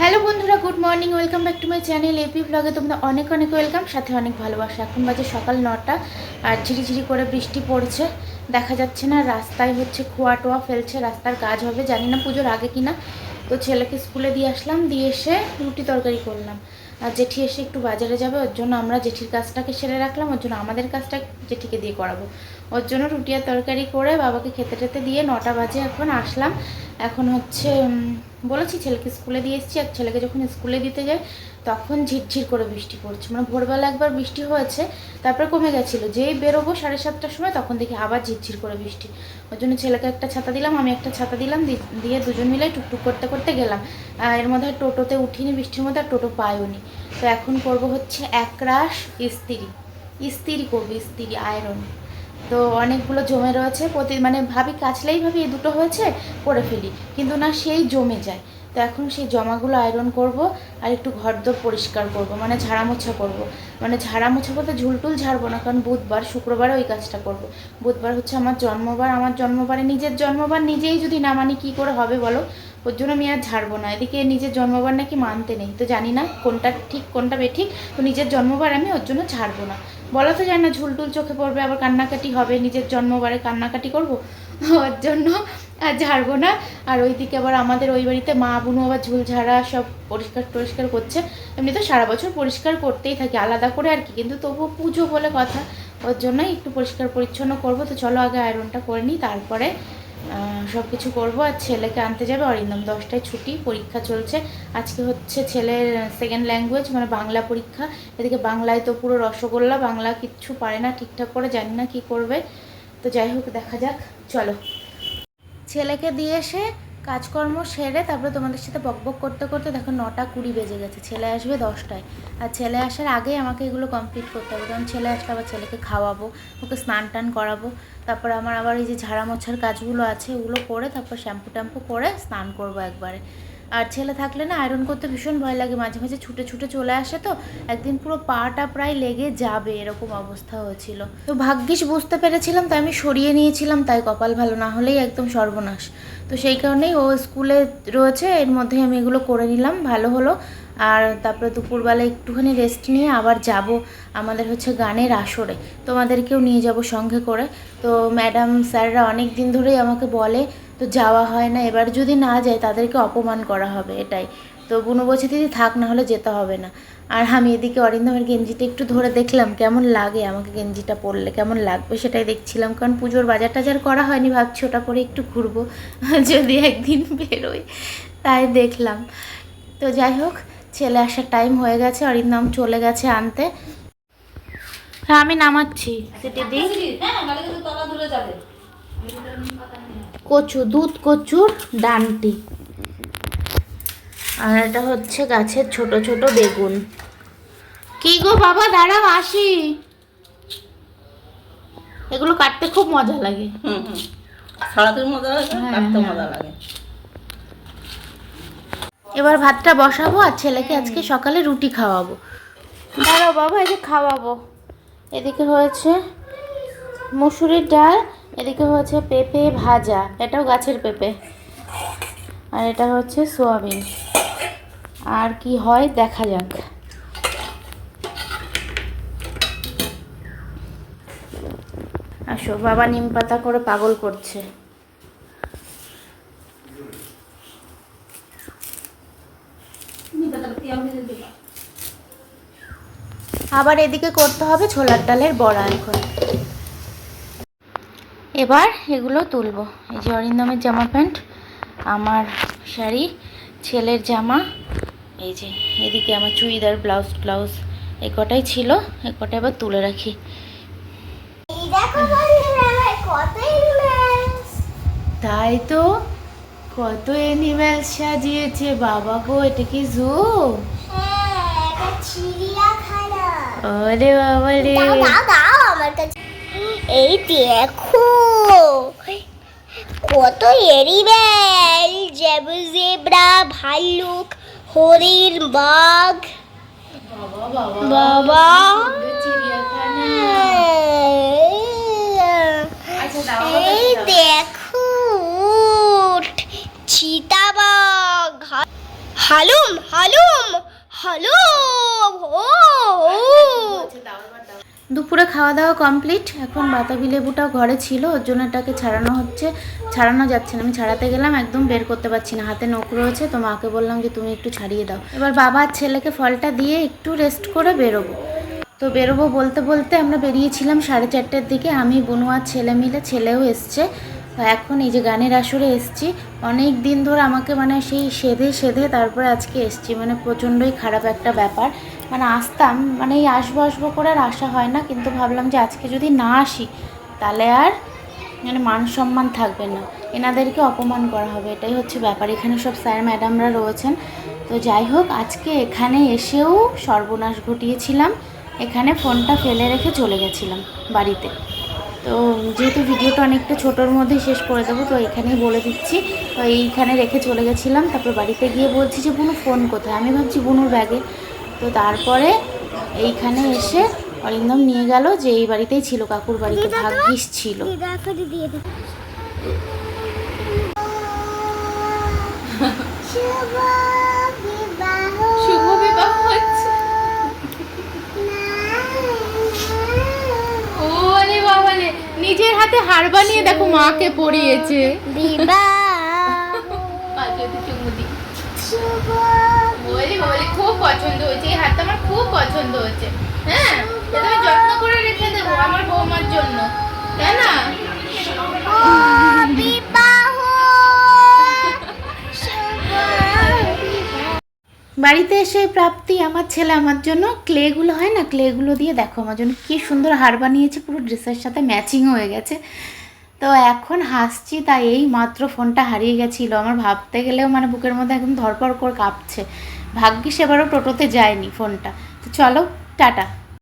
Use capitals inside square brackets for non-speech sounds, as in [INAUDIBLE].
Hello বন্ধুরা, good morning, welcome back to my channel A ব্লগে তোমরা অনেক অনেক ওয়েলকাম, সাথে অনেক ভালোবাসা। এখন বাজে সকাল নটা, আর ঝিরিঝিরি করে বৃষ্টি পড়ছে। দেখা যাচ্ছে না, রাস্তায় হচ্ছে খোয়া টোয়া ফেলছে, রাস্তার কাজ হবে, জানি না পুজোর আগে কিনা। তো ছেলেকে স্কুলে দিয়ে আসলাম, দিয়ে এসে রুটি তরকারি করলাম। আর জেঠি এসে একটু বাজারে যাবে, ওর জন্য আমরা জেঠির কাজটাকে সেরে রাখলাম, ওর জন্য আমাদের কাজটা জেঠিকে দিয়ে করাবো। ওর জন্য রুটি আর তরকারি করে বাবাকে খেতে টেতে দিয়ে নটা বাজে এখন আসলাম। এখন হচ্ছে বলেছি, ছেলেকে স্কুলে দিয়ে এসেছি, আর ছেলেকে যখন স্কুলে দিতে যাই, তখন ঝিরঝির করে বৃষ্টি পড়ছে। মানে ভোরবেলা একবার বৃষ্টি হয়েছে, তারপরে কমে গেছিল। যেই বেরোবো সাড়ে সাতটার সময়, তখন দেখি আবার ঝিরঝির করে বৃষ্টি। ওই জন্য ছেলেকে একটা ছাতা দিলাম, আমি একটা ছাতা দিলাম দিয়ে দুজন মিলে টুকটুক করতে করতে গেলাম। এর মধ্যে টোটোতে উঠিনি, বৃষ্টির মধ্যে আর টোটো পাইওনি তো এখন করব হচ্ছে একরাশ ইস্তিরি। ইস্তিরি করব, ইস্তিরি, আয়রন। তো অনেকগুলো জমে রয়েছে, প্রতি মানে ভাবি কাছলেই ভাবি এই দুটো হয়েছে, করে ফেলি। কিন্তু না, সেই জমে যায়। তো এখন সেই জমাগুলো আয়রন করব আর একটু ঘরদোর পরিষ্কার করব মানে ঝাড়া মোছা করব। মানে ঝাড়া মোছা বলতে ঝুলটুল ঝাড়বো না, কারণ বুধবার, শুক্রবারে ওই কাজটা করব। বুধবার হচ্ছে আমার জন্মবার, আমার জন্মবারে নিজের জন্মবার নিজেই যদি না মানি কী করে হবে বলো? ওর জন্য আমি আর ঝাড়বো না। এদিকে নিজের জন্মবার নাকি মানতে নেই। তো জানি না কোনটা ঠিক, কোনটা বেঠিক। তো নিজের জন্মবার আমি ওর জন্য ছাড়বো না। বলা তো যায় না, ঝুলটুল চোখে পড়বে, আবার কান্নাকাটি হবে, নিজের জন্মবারে কান্নাকাটি করব? ওর জন্য আর ঝাড়বো না। আর ওইদিকে আবার আমাদের ওই বাড়িতে মা, বোনু আবার ঝুল ঝাড়া সব পরিষ্কার টরিষ্কার করছে। এমনি তো সারা বছর পরিষ্কার করতেই থাকি, আলাদা করে আর কি, কিন্তু তবুও পুজো বলে কথা। ওর জন্যই একটু পরিষ্কার পরিচ্ছন্ন করব। তো চলো আগে আয়রনটা করে নিই, তারপরে সব কিছু করব আর ছেলেকে আনতে যাবে। অরিন্দম দশটায় ছুটি, পরীক্ষা চলছে। আজকে হচ্ছে ছেলের সেকেন্ড ল্যাঙ্গুয়েজ মানে বাংলা পরীক্ষা। এদিকে বাংলায় তো পুরো রসগোল্লা, বাংলা কিচ্ছু পারে না ঠিকঠাক করে, জানি না কি করবে। তো যাই হোক, দেখা যাক। চলো। ছেলেকে দিয়ে এসে কাজকর্ম সেরে তারপরে তোমাদের সাথে বকবক করতে করতে দেখো নটা কুড়ি বেজে গেছে, ছেলে আসবে দশটায়। আর ছেলে আসার আগেই আমাকে এগুলো কমপ্লিট করতে হবে। কারণ ছেলে আসলে আবার ছেলেকে খাওয়াবো, ওকে স্নান টান করাবো। তারপর আমার আবার এই যে ঝাড়া মোছার কাজগুলো আছে, ওগুলো করে তারপর শ্যাম্পু ট্যাম্পু করে স্নান করব একবারে। আর ছেলে থাকলে না আয়রন করতে ভীষণ ভয় লাগে, মাঝে মাঝে ছুটে ছুটে চলে আসে তো, একদিন পুরো পাটা প্রায় লেগে যাবে এরকম অবস্থা হয়েছিল। তো ভাগ্যিস বুঝতে পেরেছিলাম, তাই আমি সরিয়ে নিয়েছিলাম, তাই কপাল ভালো না হলেই একদম সর্বনাশ। তো সেই কারণেই ও স্কুলে রয়েছে, এর মধ্যে আমি এগুলো করে নিলাম, ভালো হলো। আর তারপরে দুপুরবেলা একটুখানি রেস্ট নিয়ে আবার যাব আমাদের হচ্ছে গানের আসরে। তোমাদেরকেও নিয়ে যাব সঙ্গে করে। তো ম্যাডাম স্যাররা অনেক দিন ধরেই আমাকে বলে, তো যাওয়া হয় না, এবার যদি না যায় তাদেরকে অপমান করা হবে। এটাই। তো বুনু বলছে, দিদি থাক, না হলে যেতে হবে না। আর আমি এদিকে অরিন্দমের গেঞ্জিটা একটু ধরে দেখলাম কেমন লাগে আমাকে গেঞ্জিটা পরলে কেমন লাগবে সেটাই দেখছিলাম কারণ পুজোর বাজার টাজার করা হয়নি ভাবছি ওটা পরে একটু ঘুরবো [LAUGHS] যদি একদিন বেরোই তাই দেখলাম। তো যাই হোক ছেলে আসার টাইম হয়ে গেছে অরিন্দম চলে গেছে আনতে। হ্যাঁ আমি নামাচ্ছি। দিই হ্যাঁ কচু দুধ কচুর ডানটি। আর এটা হচ্ছে গাছের ছোট ছোট বেগুন। কি গো বাবা দাঁড়াও আসি। এগুলো কাটতে খুব মজা লাগে। হুম হুম। সারাদিন মজা লাগে হ্যাঁ, কাটতে হ্যাঁ। মজা লাগে। এবার ভাতটা বসাবো আর ছেলেকে আজকে সকালে রুটি খাওয়াবো। দাঁড়াও বাবা এই যে খাওয়াবো। এদিকে হয়েছে মুসুরির ডাল এদিকে হয়েছে পেঁপে ভাজা। এটাও গাছের পেঁপে। আর এটা হচ্ছে সোয়াবিন। আর কি হয় দেখা যাক। আসো বাবা নিম পাতা করে পাগল করছে। আবার এদিকে করতে হবে ছোলার ডালের বড়া এখন। এবার এগুলো তুলবো। এই যে অরিন্দমের জামা প্যান্ট আমার শাড়ি ছেলের জামা এই যে এদিকে আমার চুড়িদার ব্লাউজ ব্লাউজ এই কটাই ছিল এই কটা এবার তুলে রাখি এই দেখো বন্ধুরা আমার কত এনিমেলস তাই তো কত অ্যানিমেল সাজিয়েছে বাবা গো এটা কি জু হ্যাঁ ওরে বাবা রে। এই দেখো কত এনিমেল যেমন জেব্রা ভাল্লুক হরিণ বাঘ। বাবা বাবা সুন্দর চিড়িয়াখানা আচ্ছা দাও এই দেখো উট, চিতাবাঘ হালুম হালুম হালুম ও ও দুপুরে খাওয়া দাওয়া কমপ্লিট। এখন বাতাবি লেবুটাও ঘরে ছিল, ওর জন্য এটাকে ছাড়ানো হচ্ছে। ছাড়ানো যাচ্ছে না, আমি ছাড়াতে গেলাম, একদম বের করতে পারছি না, হাতে নোক রয়েছে, তো মাকে বললাম যে তুমি একটু ছাড়িয়ে দাও। এবার বাবা আর ছেলেকে ফলটা দিয়ে একটু রেস্ট করে বেরোবো। তো বেরোবো বলতে বলতে আমরা বেরিয়েছিলাম সাড়ে চারটের দিকে, আমি, বনু আর ছেলে মিলে, ছেলেও এসছে। এখন এই যে গানের আসরে এসছি, অনেক দিন ধরে আমাকে মানে সেই সেধে সেধে তারপরে আজকে এসছি মানে প্রচণ্ডই খারাপ একটা ব্যাপার। মানে আসতাম মানে এই আসব আসব করে আর আসা হয় না, কিন্তু ভাবলাম যে আজকে যদি না আসি, তাহলে আর মানে মান সম্মান থাকবে না। এনাদেরকে অপমান করা হবে, এটাই হচ্ছে ব্যাপার। এখানে সব স্যার ম্যাডামরা রয়েছেন। তো যাই হোক, আজকে এখানে এসেও সর্বনাশ ঘটিয়েছিলাম। এখানে ফোনটা ফেলে রেখে চলে গেছিলাম বাড়িতে। তো যেহেতু ভিডিওটা অনেকটা ছোটোর মধ্যে শেষ করে দেবো তো এখানেই বলে দিচ্ছি। তো এইখানে রেখে চলে গেছিলাম তারপর বাড়িতে গিয়ে বলছি যে বুনু ফোন কোথায়? আমি ভাবছি বুনুর ব্যাগে। তো তারপরে এইখানে এসে অরিন্দম নিয়ে গেল যে এই বাড়িতেই ছিল কাকুর বাড়িতে ভাগ্যিস ছিল। হার বানিয়ে দেখো মাকে পরিয়েছে। খুব পছন্দ হয়েছে। এই হাতটা আমার খুব পছন্দ হয়েছে। হ্যাঁ? এটা যত্ন করে রেখে দেবো আমার বৌমার জন্য। বাড়িতে এসে প্রাপ্তি আমার ছেলে আমার জন্য। ক্লেগুলো হয় না, ক্লেগুলো দিয়ে দেখো আমার জন্য কী সুন্দর হার বানিয়েছে, পুরো ড্রেসের সাথে ম্যাচিং হয়ে গেছে। তো এখন হাসছি, তাই এই মাত্র ফোনটা হারিয়ে গেছিল। আমার ভাবতে গেলেও মানে বুকের মধ্যে একদম ধরপড় করে কাঁপছে। ভাগ্যিস এবারও টোটোতে যায়নি ফোনটা। তো চলো, টাটা।